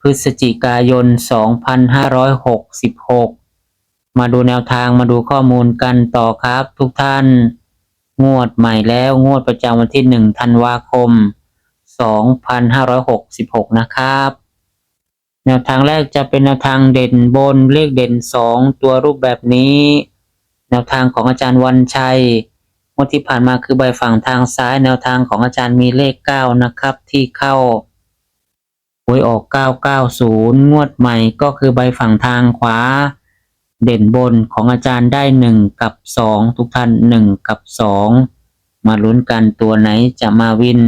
พฤศจิกายน 2566 มาดูแนวทางมาดูข้อมูลกันต่อครับทุกท่าน งวดใหม่แล้วงวดประจำวันที่ 1 ธันวาคม 2566 นะครับ แนวทางแรกจะเป็นแนวทางเด่นบนเลขเด่น 2 ตัวรูปแบบนี้ แนวทางของอาจารย์วันชัยงวดที่ผ่านมาคือใบฝั่งทางซ้าย แนวทางของอาจารย์มีเลข 9 นะครับที่เข้า วยออก 990 งวดใหม่ก็คือใบฝั่งทางขวา เด่นบนของอาจารย์ได้ 1 กับ 2 ทุกท่าน 1 กับ 2 มาลุ้นกันตัวไหนจะมาวิน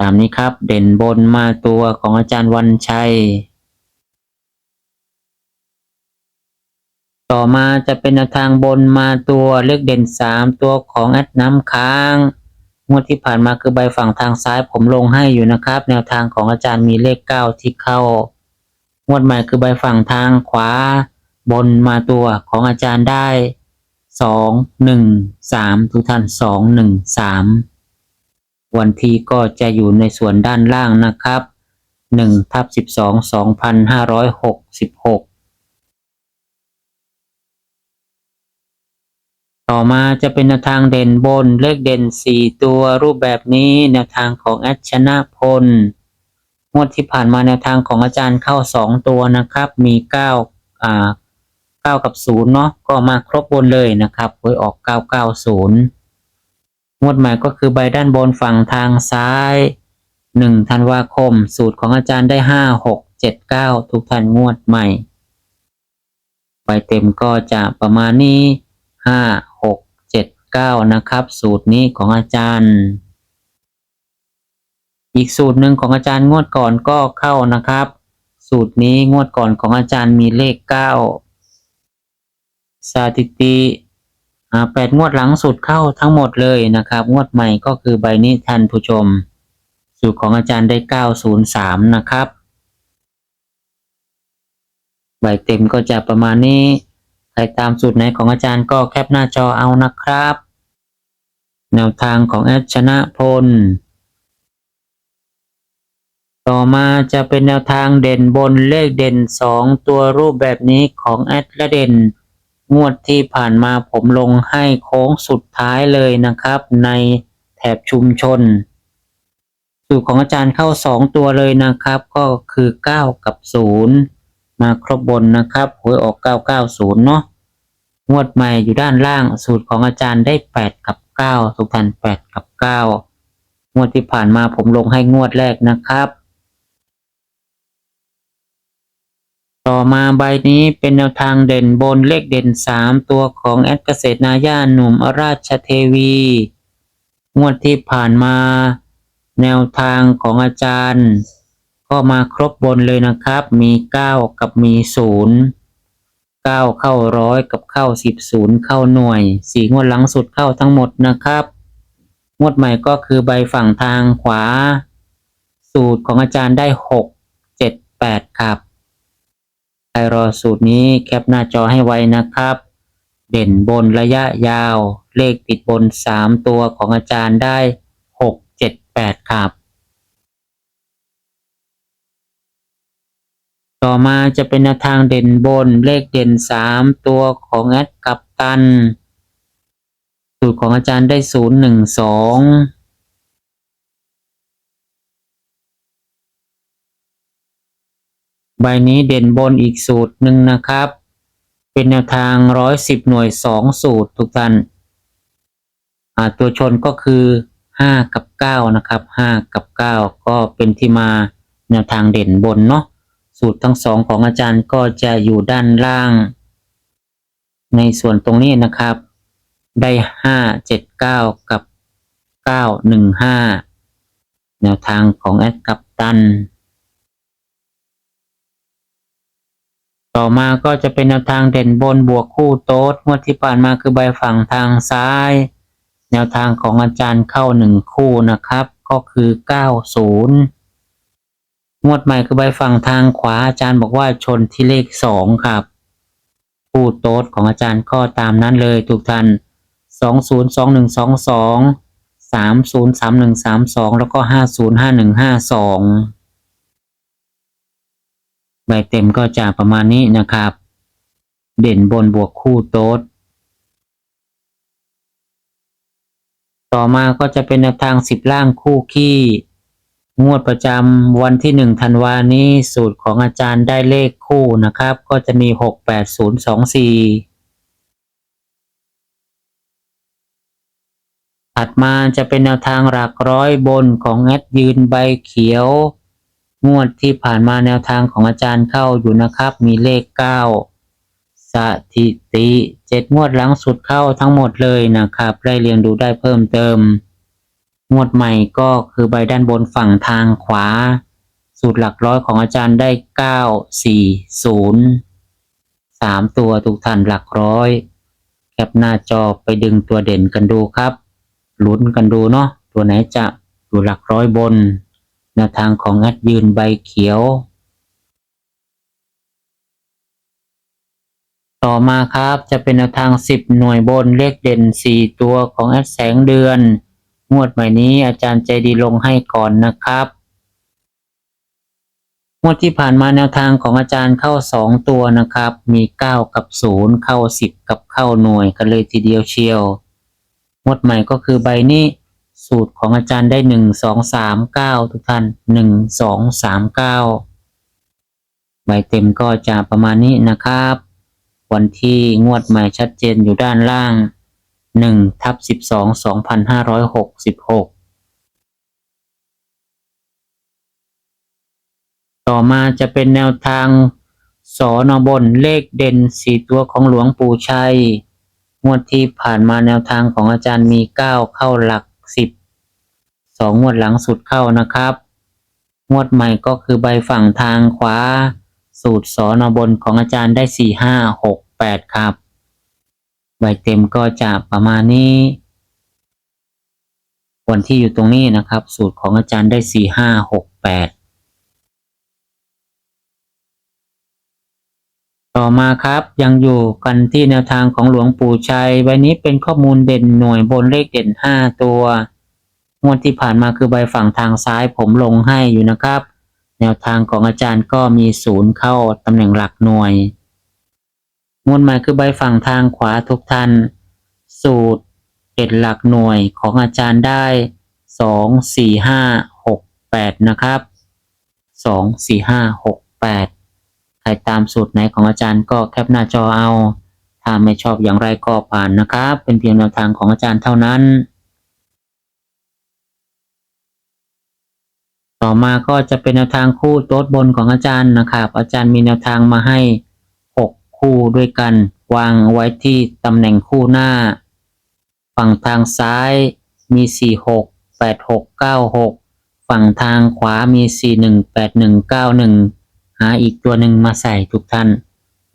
ตามนี้ครับ เด่นบนมาตัวของอาจารย์วันชัย ต่อมาจะเป็นทางบนมาตัวเลขเด่นสามตัวของแอดน้ำค้าง งวดที่ผ่านมาคือใบฝั่งทางซ้ายผมลงให้อยู่นะครับ แนวทางของอาจารย์มีเลขเก้าที่เข้างวดใหม่คือใบฝั่งทางขวา บนมาตัวของอาจารย์ได้สองหนึ่งสามทุกท่านสองหนึ่งสามวันที่ก็จะอยู่ในส่วนด้านล่างนะครับหนึ่งทับสิบสองสองพันห้าร้อยหกสิบหก ต่อมาจะเป็นแนวทางเด่นบนเลขเด่น 4 ตัวรูปแบบนี้แนวทางของแอดชนะพลงวดที่ผ่านมาแนวทางของอาจารย์เข้า 2 ตัวนะครับ มี9อ่า9กับ0เนาะก็มาครบบนเลยนะครับหวยออก 990 งวดใหม่ก็คือใบด้านบนฝั่งทางซ้าย 1 ธันวาคม สูตรของอาจารย์ได้ 5 6 7 9 ทุกท่านงวดใหม่ ใบเต็มก็จะประมาณนี้ ห้าหกเจ็ดเก้านะครับ สูตรนี้ของอาจารย์ อีกสูตรหนึ่งของอาจารย์งวดก่อนก็เข้านะครับ สูตรนี้งวดก่อนของอาจารย์มีเลขเก้าสถิติอ่าแปดงวดหลังสุดเข้าทั้งหมดเลยนะครับ งวดใหม่ก็คือใบนี้ท่านผู้ชม สูตรของอาจารย์ได้เก้าศูนย์สามนะครับ ใบเต็มก็จะประมาณนี้ ใครตามสูตรไหนของอาจารย์ก็แคปหน้าจอเอานะครับ แนวทางของแอดชนะพล ต่อมาจะเป็นแนวทางเด่นบนเลขเด่น 2 ตัวรูปแบบนี้ของแอดและเด่น งวดที่ผ่านมาผมลงให้โค้งสุดท้ายเลยนะครับ ในแถบชุมชน สูตรของอาจารย์เข้า 2 ตัวเลยนะครับ ก็คือ 9 กับ 0 มาครบบนนะครับหวยออก 990 เนาะงวดใหม่อยู่ด้านล่างสูตรของอาจารย์ได้ 8 กับ 9 ทุกท่าน8 กับ 9 งวดที่ผ่านมาผมลงให้งวดแรกนะครับ ต่อมาใบนี้เป็นแนวทางเด่นบนเลขเด่น 3 ตัวของแอดเกษตรนาย่าหนุ่มอราชเทวี งวดที่ผ่านมา แนวทางของอาจารย์ ก็มาครบบนเลยนะครับ มี 9 กับมี 0 9 เข้าร้อยกับเข้า 10 0 เข้าหน่วยสีงวดหลังสุดเข้าทั้งหมดนะครับ งวดใหม่ก็คือใบฝั่งทางขวา สูตรของอาจารย์ได้ 6 7 8 ครับใครรอสูตรนี้แคปหน้าจอให้ไว้นะครับ เด่นบนระยะยาว เลขติดบน 3 ตัวของอาจารย์ได้ 6 7 8 ครับ ต่อมาจะเป็นแนวทางเด่นบนเลขเด่น 3 ตัวของแอดกับตัน สูตรของอาจารย์ได้ 0 1 2ใบนี้เด่นบนอีกสูตรหนึ่งนะครับ เป็นแนวทางร้อยสิบหน่วยสองสูตรทุกท่านตัวชนก็คือห้ากับเก้านะครับห้ากับเก้าก็เป็นที่มาแนวทางเด่นบนเนาะ สูตรทั้งสองของอาจารย์ก็จะอยู่ด้านล่าง ในส่วนตรงนี้นะครับ ได้ห้าเจ็ดเก้ากับเก้าหนึ่งห้าแนวทางของแอดกับตัน ต่อมาก็จะเป็นแนวทางเด่นบนบวกคู่โต๊ดงวดที่ผ่านมาคือใบฝั่งทางซ้าย แนวทางของอาจารย์เข้าหนึ่งคู่นะครับ ก็คือเก้าศูนย์ งวดใหม่คือใบฝั่งทางขวาอาจารย์บอกว่าชนที่เลขสองครับคู่โต๊ดของอาจารย์ก็ตามนั้นเลยทุกท่านสองศูนย์สองหนึ่งสองสองสามศูนย์สามหนึ่งสามสองแล้วก็ห้าศูนย์ห้าหนึ่งห้าสองใบเต็มก็จะประมาณนี้นะครับ เด่นบนบวกคู่โต๊ดต่อมาก็จะเป็นแนวทางสิบล่างคู่ขี้ งวดประจำวันที่หนึ่งธันวานี้สูตรของอาจารย์ได้เลขคู่นะครับ ก็จะมีหกแปดศูนย์สองสี่ถัดมาจะเป็นแนวทางหลักร้อยบนของแอดยืนใบเขียว งวดที่ผ่านมาแนวทางของอาจารย์เข้าอยู่นะครับ มีเลขเก้าสถิติเจ็ดงวดหลังสุดเข้าทั้งหมดเลยนะครับไล่เรียงดูได้เพิ่มเติม งวดใหม่ก็คือใบด้านบนฝั่งทางขวา สูตรหลักร้อยของอาจารย์ได้เก้าสี่ศูนย์สามตัวทุกท่านหลักร้อย แคปหน้าจอไปดึงตัวเด่นกันดูครับลุ้นกันดูเนาะตัวไหนจะอยู่หลักร้อยบนแนวทางของแอดยืนใบเขียว ต่อมาครับจะเป็นแนวทาง 10 หน่วยบนเลขเด่น 4 ตัวของแอดแสงเดือน งวดใหม่นี้อาจารย์ใจดีลงให้ก่อนนะครับ งวดที่ผ่านมาแนวทางของอาจารย์เข้า 2 ตัวนะครับ มี 9 กับ 0 เข้า 10 กับเข้าหน่วยกันเลยทีเดียวเชียว งวดใหม่ก็คือใบนี้สูตรของอาจารย์ได้ 1 2 3 9 ทุกท่าน 1 2 3 9 ใบเต็มก็จะประมาณนี้นะครับ วันที่งวดใหม่ชัดเจนอยู่ด้านล่าง 1ทับ12 2566 ต่อมาจะเป็นแนวทางสอนอบนเลขเด่นสี่ตัวของหลวงปู่ชัย งวดที่ผ่านมาแนวทางของอาจารย์มี 9 เข้าหลัก 10สองงวดหลังสุดเข้านะครับ งวดใหม่ก็คือใบฝั่งทางขวา สูตรสอนอบนของอาจารย์ได้สี่ห้าหกแปดครับ ใบเต็มก็จะประมาณนี้วันที่อยู่ตรงนี้นะครับ สูตรของอาจารย์ได้สี่ห้าหกแปดต่อมาครับยังอยู่กันที่แนวทางของหลวงปู่ชัยใบนี้เป็นข้อมูลเด่นหน่วยบนเลขเด่นห้าตัวงวดที่ผ่านมาคือใบฝั่งทางซ้ายผมลงให้อยู่นะครับ แนวทางของอาจารย์ก็มีศูนย์เข้าตำแหน่งหลักหน่วย งวดใหม่คือใบฝั่งทางขวาทุกท่าน สูตรเด็ดหลักหน่วยของอาจารย์ได้สองสี่ห้าหกแปดนะครับสองสี่ห้าหกแปดใครตามสูตรไหนของอาจารย์ก็แคปหน้าจอเอา ถ้าไม่ชอบอย่างไรก็ผ่านนะครับ เป็นเพียงแนวทางของอาจารย์เท่านั้น ต่อมาก็จะเป็นแนวทางคู่โต๊ดบนของอาจารย์นะครับ อาจารย์มีแนวทางมาให้ คู่ด้วยกัน วางไว้ที่ตำแหน่งคู่หน้า ฝั่งทางซ้ายมี 4 6 8 6 9 6 ฝั่งทางขวามี 4 1 8 1 9 1 หาอีกตัวหนึ่งมาใส่ทุกท่าน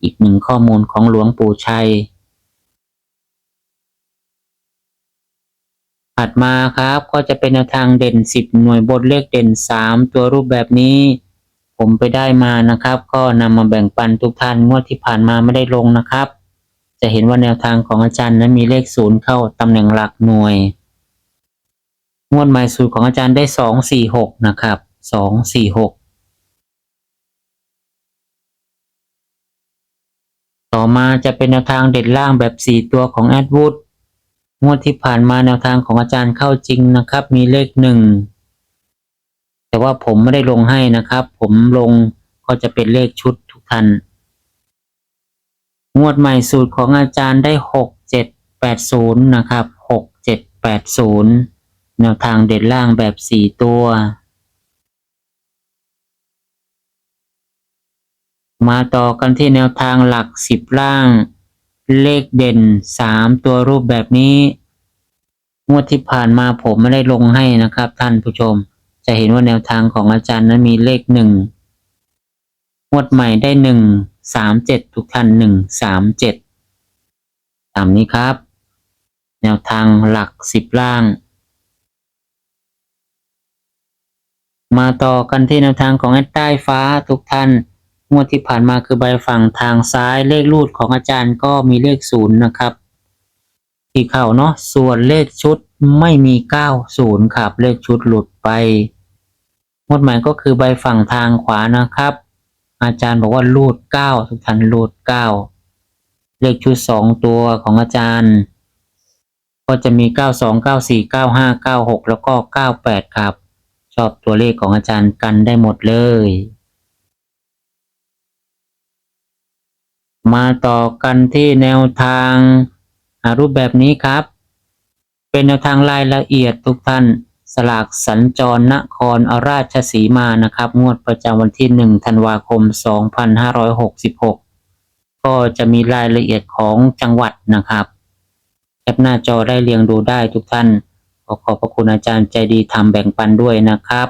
อีกหนึ่งข้อมูลของหลวงปู่ชัย ถัดมาครับก็จะเป็นแนวทางเด่น 10 หน่วยบนเลขเด่น 3 ตัวรูปแบบนี้ ผมไปได้มานะครับ ก็นำมาแบ่งปันทุกท่านงวดที่ผ่านมาไม่ได้ลงนะครับ จะเห็นว่าแนวทางของอาจารย์นั้นมีเลขศูนย์เข้าตำแหน่งหลักหน่วย งวดหม่สูตรของอาจารย์ได้2 4 6นะครับ2 4 6ต่อมาจะเป็นแนวทางเด็ดล่างแบบ 4 ตัวของแอดวูดงวดที่ผ่านมาแนวทางของอาจารย์เข้าจริงนะครับ มีเลขหนึ่ง แต่ว่าผมไม่ได้ลงให้นะครับ ผมลงก็จะเป็นเลขชุดทุกท่านงวดใหม่สูตรของอาจารย์ได้หกเจ็ดแปดศูนย์นะครับหกเจ็ดแปดศูนย์แนวทางเด็ดล่างแบบสี่ตัว มาต่อกันที่แนวทางหลักสิบล่าง เลขเด่นสามตัวรูปแบบนี้ งวดที่ผ่านมาผมไม่ได้ลงให้นะครับท่านผู้ชม จะเห็นว่าแนวทางของอาจารย์นั้นมีเลขหนึ่งงวดใหม่ได้หนึ่งสามเจ็ดทุกท่านหนึ่งสามเจ็ดตามนี้ครับ แนวทางหลักสิบล่าง มาต่อกันที่แนวทางของแอดใต้ฟ้าทุกท่าน งวดที่ผ่านมาคือใบฝั่งทางซ้ายเลขรูดของอาจารย์ก็มีเลขศูนย์นะครับ ที่เข้าเนาะส่วนเลขชุดไม่มีเก้าศูนย์ครับ เลขชุดหลุดไป งวดหม่ก็คือใบฝั่งทางขวานะครับ อาจารย์บอกว่ารูดเก้าทุกท่านรูดเก้าเลขชุดสองตัวของอาจารย์ ก็จะมีเก้าสองเก้าสี่เก้าห้าเก้าหกแล้วก็เก้าแปดครับ ชอบตัวเลขของอาจารย์กันได้หมดเลย มาต่อกันที่แนวทางารูปแบบนี้ครับ เป็นแนวทางรายละเอียดทุกท่าน สลากสัญจรนครราชสีมานะครับ งวดประจำวันที่ 1 ธันวาคม 2566 ก็จะมีรายละเอียดของจังหวัดนะครับแคปหน้าจอได้เรียงดูได้ทุกท่าน ขอขอบพระคุณอาจารย์ใจดีทำแบ่งปันด้วยนะครับ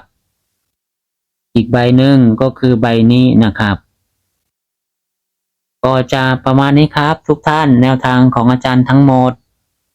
อีกใบหนึ่งก็คือใบนี้นะครับ ก็จะประมาณนี้ครับทุกท่านแนวทางของอาจารย์ทั้งหมด